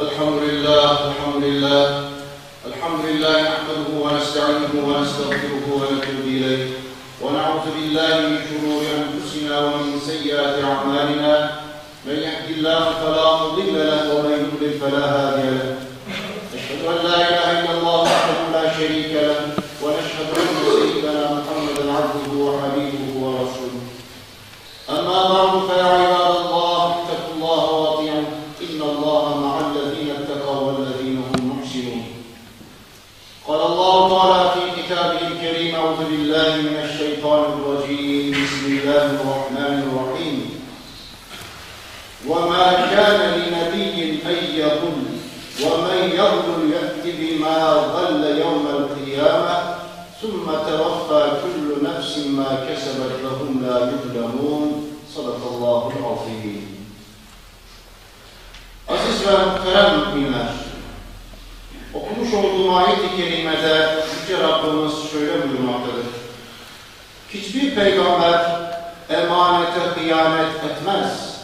الحمد لله الحمد لله. الحمد لله نحمده ونستعينه ونستغفره ونتوب إليه. ونعوذ بالله من شرور أنفسنا ومن سيئات أعمالنا. من يهد الله فلا مضل له ومن يضلل فلا هادي له. أشهد أن لا إله إلا الله وحده لا شريك له. الكريم أعوذ بالله من الشيطان الرجيم. بسم الله الرحمن الرحيم. وما كان لنبي أن يغل ومن يغل يأت بما غل يوم القيامة ثم توفى كل نفس ما كسبت وهم لا يظلمون. صدق الله العظيم. Aziz ve muhterem müminler, okumuş olduğum ayet-i kerimede Hiçbir peygamber emanete hıyanet etmez.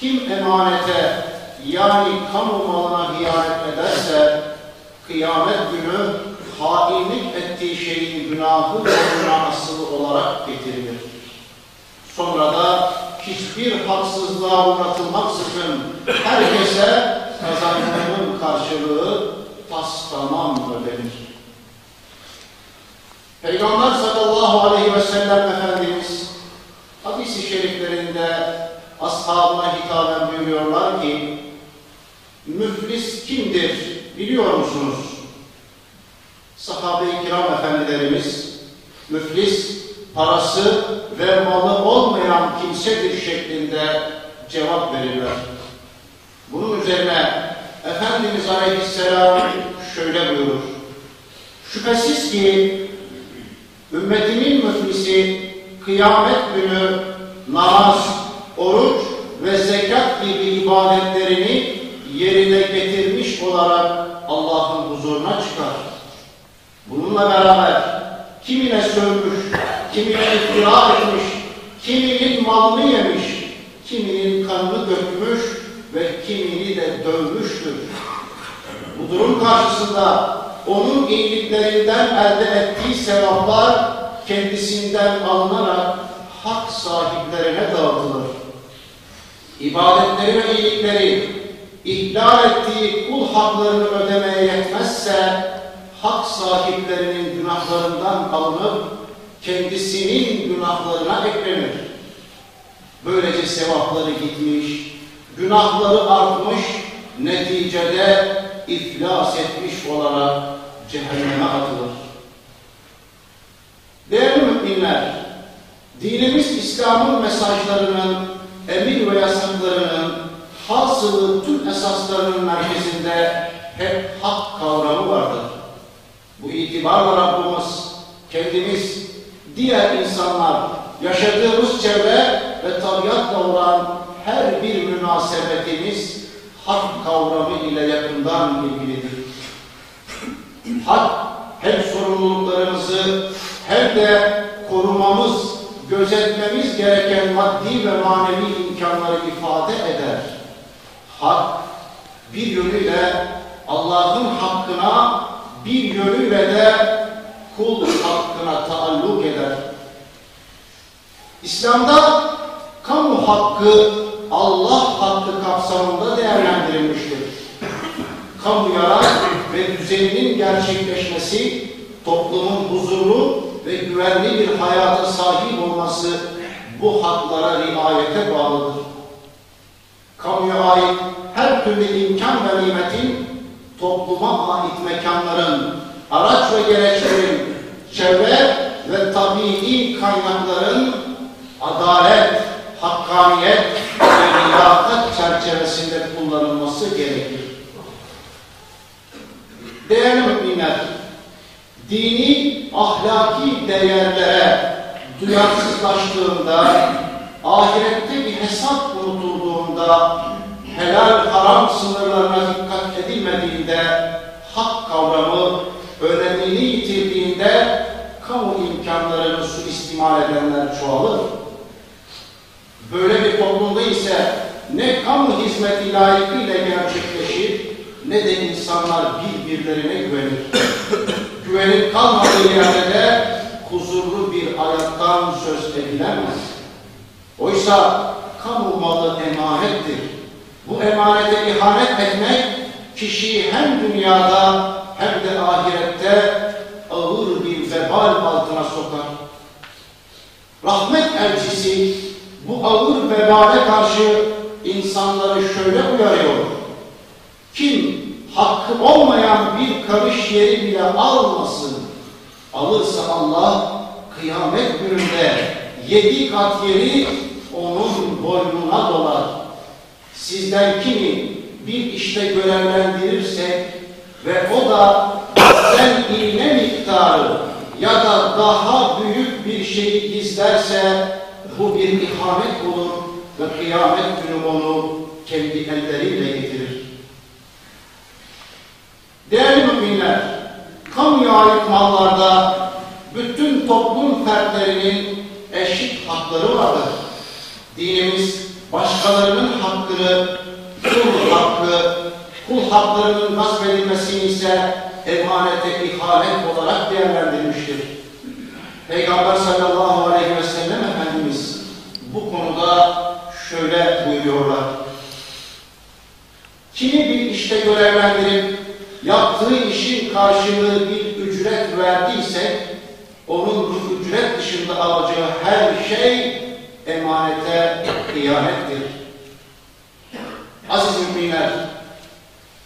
Kim emanete yani kamu malına hıyanet ederse kıyamet günü hainlik ettiği şeyin günahı boynuna asılı olarak getirilir. Sonra da hiçbir haksızlığa uğratılmaksızın herkese kazandığının karşılığı tas tamam ödenir. Peygamber sallallahu aleyhi ve sellem Efendimiz hadis-i şeriflerinde ashabına hitaben buyuruyorlar ki müflis kimdir biliyor musunuz? Sahabe-i kiram efendilerimiz müflis parası ve malı olmayan kimsedir şeklinde cevap verirler. Bunun üzerine Efendimiz Aleyhisselam şöyle buyurur. Şüphesiz ki ümmetimin müflisi kıyamet günü namaz, ibadetlerini yerine getirmiş olarak Allah'ın huzuruna çıkar. Bununla beraber kimine sövmüş, kimine iftira etmiş, kiminin malını yemiş, kiminin kanını dökmüş ve kimini de dövmüştür. Bu durum karşısında onun iyiliklerinden elde ettiği sevaplar kendisinden alınarak hak sahiplerine dağıtılır. İbadetleri ve iyilikleri ihlal ettiği kul haklarını ödemeye yetmezse hak sahiplerinin günahlarından alınıp kendisinin günahlarına eklenir. Böylece sevapları gitmiş, günahları artmış, neticede iflas etmiş olarak cehenneme atılır. Değerli müminler, dinimiz İslam'ın mesajlarının, emir ve yasaklarının, hasılı tüm esaslarının merkezinde hep hak kavramı vardır. Bu itibarla Rabbimiz, kendimiz, diğer insanlar, yaşadığımız çevre ve tabiatla olan her bir münasebetimiz hak kavramı ile yakından ilgilidir. Hak hem sorumluluklarımızı hem de korumamız, gözetmemiz gereken maddi ve manevi imkanları ifade eder. Hak bir yönüyle Allah'ın hakkına, bir yönüyle de kul hakkına taalluk eder. İslam'da kamu hakkı Allah hakkı kapsamında değerlendirilmiştir. Kamu yarar ve düzeninin gerçekleşmesi, toplumun huzurlu ve güvenli bir hayata sahip olması bu haklara riayete bağlıdır. Kamuya ait her türlü imkan ve nimetin topluma ait mekanların, araç ve gereçlerin, çevre ve tabii kaynakların adalet, hakkaniyet ve liyakat çerçevesinde kullanılması gerekir. Değerli müminler, dini ahlaki değerlere duyarsızlaştığında, ahirette bir hesap unutulduğunda, helal haram sınırlarına dikkat edilmediğinde, hak kavramı önemini yitirdiğinde, kamu imkanlarını suistimal edenler çoğalır. Böyle bir toplumda ise ne kamu hizmeti layıkıyla gerçekleşir, ne de insanlar birbirlerine güvenir. Güvenip kalmadığı yerde de huzurlu bir hayattan söz edilemez. Oysa kamu malı emanettir. Bu emanete ihanet etmek kişiyi hem dünyada hem de ahirette ağır bir vebal altına sokar. Rahmet elçisi bu ağır vebale karşı insanları şöyle uyarıyor. Kim hakkı olmayan bir karış yeri bile almasın. Alırsa Allah kıyamet gününde yedi kat yeri onun boynuna dolar. Sizden kimi bir işte görevlendirirsek ve o da sen iğne miktarı ya da daha büyük bir şeyi gizlerse bu bir ihanet olur ve kıyamet günü onu kendi elleriyle getirir. Değerli müminler, kamuya ait mallarda bütün toplum fertlerinin eşit hakları vardır. Dinimiz başkalarının hakkını, kul hakkı, kul haklarının gasp edilmesini ise emanete ihanet olarak değerlendirmiştir. Peygamber sallallahu aleyhi ve sellem Efendimiz bu konuda şöyle buyuruyorlar. Kimi bir işte görevlendirip yaptığı işin karşılığı bir ücret verdiysek onun bu ücret dışında alacağı her şey emanete ihanettir. Aziz müminler,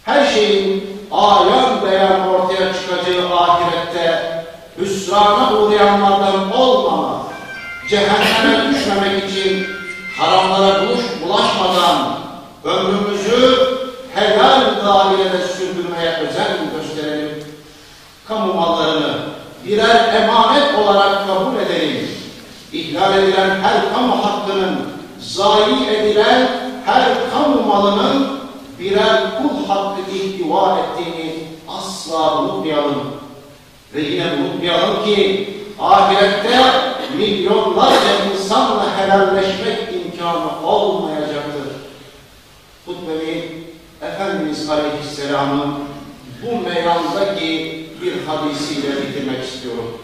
her şeyin ayan beyan ortaya çıkacağı ahirette hüsrana uğrayanlardan olmamak, cehenneme sürdürmeye özen gösterelim. Kamu mallarını birer emanet olarak kabul edelim. İhlal edilen her kamu hakkının, zayi edilen her kamu malının birer kul hakkı ihtiva ettiğini asla unutmayalım. Ve yine unutmayalım ki ahirette milyonlarca insanla helalleşmek imkanı olmayacaktır. Hutbemi Efendimiz Aleyhisselam'ın bu meyandaki bir hadisiyle bitirmek istiyorum.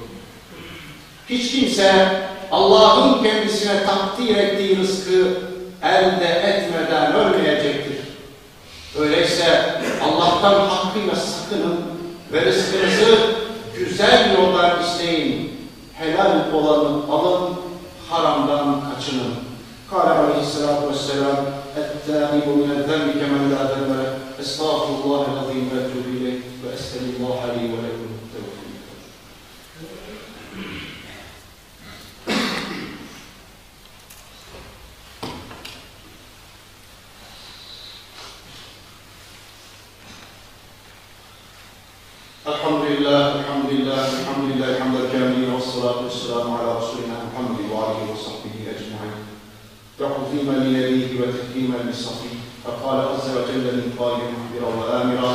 Hiç kimse Allah'ın kendisine takdir ettiği rızkı elde etmeden ölmeyecektir. Öyleyse Allah'tan hakkıyla sakının ve rızkınızı güzel yoldan isteyin. Helal olanı alın, haramdan kaçının. Kâle aleyhissalâtu vesselâm, اَتَّânibu minel zembi kemen lâ zembe, estağfurullahel الحمد لله الحمد لله الحمد لله الحمد الكامل والصلاة والسلام على رسولنا محمد وآله وصحبه أجمعين تعظيما لنبيه وتكريما لصفيه فقال عز وجل من قائل مخبرا وآمرا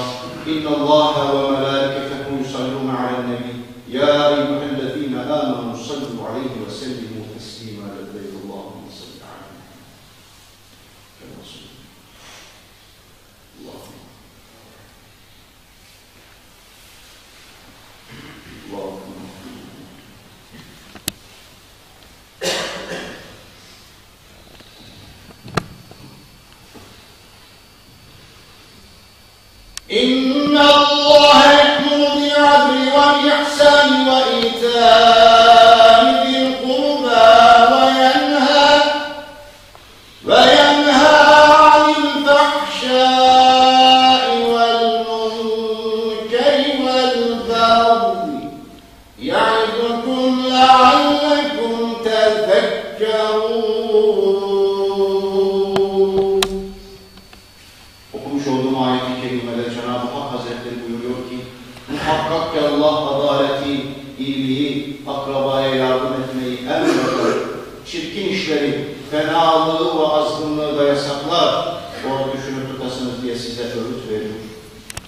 إن الله وملائكته يصلون على النبي يا أيها الذين آمنوا صلوا عليه وسلموا In Okumuş olduğum ayet-i kerimede Cenab-ı Hak Hazretleri buyuruyor ki muhakkak ki Allah adaleti, iyiliği, akrabaya yardım etmeyi emreder. Çirkin işleri, fenalığı ve azgınlığı da yasaklar. O düşünüp tutasınız diye size öğüt verir.